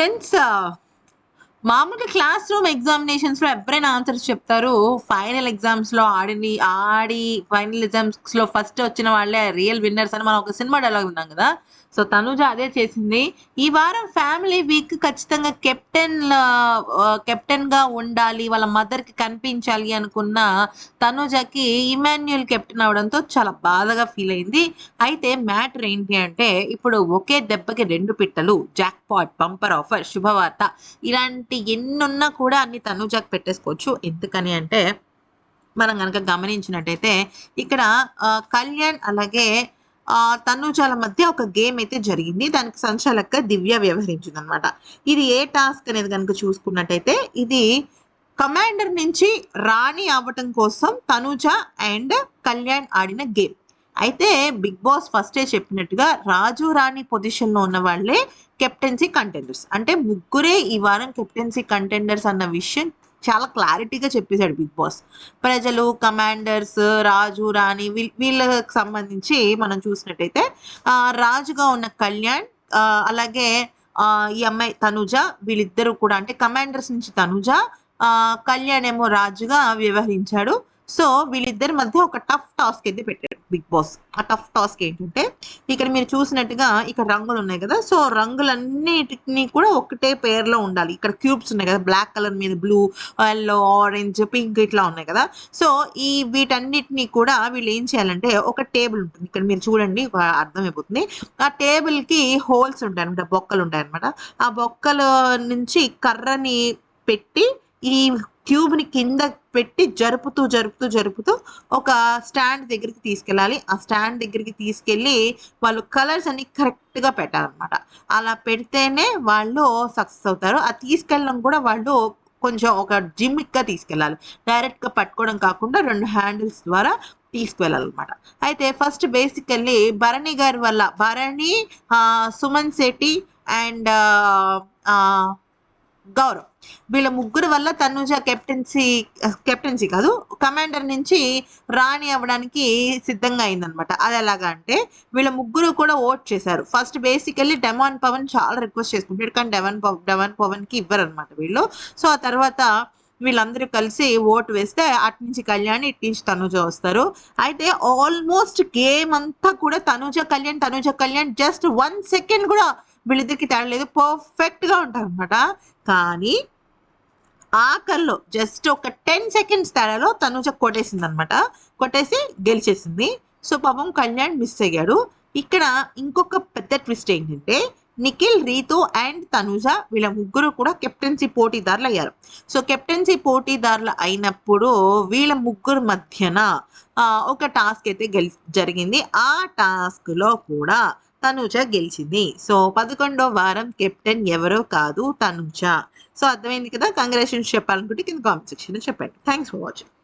friends, మామూలుగా class room ఎగ్జామినేషన్స్లో ఎవరైనా answers చెప్తారు. ఫైనల్ ఎగ్జామ్స్లో ఆడిని ఆడి ఫైనల్ ఎగ్జామ్స్లో ఫస్ట్ వచ్చిన వాళ్ళే రియల్ విన్నర్స్ అని మనం ఒక సినిమా డైలాగ్ విన్నాం కదా. సో తనుజ అదే చేసింది. ఈ వారం ఫ్యామిలీ వీక్ ఖచ్చితంగా కెప్టెన్ కెప్టెన్గా ఉండాలి వాళ్ళ మదర్కి కనిపించాలి అనుకున్న తనుజకి ఇమాన్యుయల్ కెప్టెన్ అవడంతో చాలా బాధగా ఫీల్ అయింది. అయితే మ్యాటర్ ఏంటి అంటే ఇప్పుడు ఒకే దెబ్బకి రెండు పిట్టలు జాక్ పాట్ బంపర్ ఆఫర్ శుభవార్త. ఇలాంటి ఎన్నున్నా కూడా అన్ని తనుజాకి పెట్టేసుకోవచ్చు. ఎందుకని అంటే మనం కనుక గమనించినట్టయితే ఇక్కడ కళ్యాణ్ అలాగే తనుజాల మధ్య ఒక గేమ్ అయితే జరిగింది. దానికి సంచాలక దివ్య వ్యవహరించింది అనమాట ఇది ఏ టాస్క్ అనేది కనుక చూసుకున్నట్టయితే ఇది కమాండర్ నుంచి రాణి అవ్వటం కోసం తనుజ అండ్ కళ్యాణ్ ఆడిన గేమ్. అయితే బిగ్ బాస్ ఫస్టే చెప్పినట్టుగా రాజు రాణి పొజిషన్లో ఉన్న వాళ్ళే కెప్టెన్సీ కంటెండర్స్ అంటే ముగ్గురే ఈ వారం కెప్టెన్సీ కంటెండర్స్ అన్న విషయం చాలా క్లారిటీగా చెప్పేశాడు బిగ్ బాస్. ప్రజలు కమాండర్స్ రాజు రాణి వీళ్ళకి సంబంధించి మనం చూసినట్టయితే రాజుగా ఉన్న కళ్యాణ్ అలాగే ఈ అమ్మాయి తనుజ వీళ్ళిద్దరూ కూడా అంటే కమాండర్స్ నుంచి తనుజ కళ్యాణ్ ఏమో రాజుగా వ్యవహరించాడు. సో వీళ్ళిద్దరి మధ్య ఒక టఫ్ టాస్క్ అయితే పెట్టాడు బిగ్ బాస్. ఆ టఫ్ టాస్క్ ఏంటంటే ఇక్కడ మీరు చూసినట్టుగా ఇక్కడ రంగులు ఉన్నాయి కదా సో రంగులన్నిటిని కూడా ఒకటే పేర్లో ఉండాలి. ఇక్కడ క్యూబ్స్ ఉన్నాయి కదా బ్లాక్ కలర్ మీద బ్లూ ఎల్లో ఆరెంజ్ పింక్ ఇట్లా ఉన్నాయి కదా. సో ఈ వీటన్నిటిని కూడా వీళ్ళు ఏం చేయాలంటే ఒక టేబుల్ ఉంటుంది. ఇక్కడ మీరు చూడండి అర్థమైపోతుంది. ఆ టేబుల్కి హోల్స్ ఉంటాయి అనమాట బొక్కలు ఉంటాయి అనమాట ఆ బొక్కల నుంచి కర్రని పెట్టి ఈ ట్యూబ్ని కింద పెట్టి జరుపుతూ జరుపుతూ జరుపుతూ ఒక స్టాండ్ దగ్గరికి తీసుకెళ్ళాలి. ఆ స్టాండ్ దగ్గరికి తీసుకెళ్ళి వాళ్ళు కలర్స్ అన్ని కరెక్ట్గా పెట్టాలన్నమాట. అలా పెడితేనే వాళ్ళు సక్సెస్ అవుతారు. ఆ తీసుకెళ్ళడం కూడా వాళ్ళు కొంచెం ఒక జిమ్మిక్గా తీసుకెళ్ళాలి. డైరెక్ట్గా పట్టుకోవడం కాకుండా రెండు హ్యాండిల్స్ ద్వారా తీసుకువెళ్ళాలన్నమాట అయితే ఫస్ట్ బేసికల్లీ భరణి గారి వల్ల భరణి సుమన్ శెట్టి అండ్ గౌరవ్. వీళ్ళ ముగ్గురు వల్ల తనుజ కెప్టెన్సీ కెప్టెన్సీ కాదు కమాండర్ నుంచి రాణి అవ్వడానికి సిద్ధంగా అయిందనమాట అది ఎలాగా అంటే వీళ్ళ ముగ్గురు కూడా ఓట్ చేశారు. ఫస్ట్ బేసికల్లీ డెమాన్ పవన్ చాలా రిక్వెస్ట్ చేసుకుంటాడు. కానీ డెవన్ పవన్ డెవన్ పవన్కి ఇవ్వరు అనమాట వీళ్ళు. సో ఆ తర్వాత వీళ్ళందరూ కలిసి ఓటు వేస్తే అటు నుంచి కళ్యాణ్ ఇటు నుంచి తనుజ వస్తారు. అయితే ఆల్మోస్ట్ గేమ్ అంతా కూడా Tanuja Kalyan Tanuja Kalyan just one second కూడా వీళ్ళిద్దరికి తేడా లేదు. పర్ఫెక్ట్గా ఉంటారు అనమాట కానీ ఆఖరిలో జస్ట్ ఒక టెన్ సెకండ్స్ తేడాలో తనుజ కొట్టేసింది అనమాట కొట్టేసి గెలిచేసింది. సో పాపం కళ్యాణ్ మిస్ అయ్యాడు. ఇక్కడ ఇంకొక పెద్ద ట్విస్ట్ ఏంటంటే నిఖిల్ రీతు అండ్ తనుజ వీళ్ళ ముగ్గురు కూడా కెప్టెన్సీ పోటీదారులు అయ్యారు. సో కెప్టెన్సీ పోటీదారులు అయినప్పుడు వీళ్ళ ముగ్గురు మధ్యన ఒక టాస్క్ అయితే గెలి జరిగింది. ఆ టాస్క్లో కూడా తనుజ గెలిచింది. సో పదకొండో వారం కెప్టెన్ ఎవరో కాదు తనుజ. సో అర్థమైంది కదా? కంగ్రాచులేషన్స్ చెప్పాలనుకుంటే కింద కామెంట్ సెక్షన్లో చెప్పండి. Thanks for watching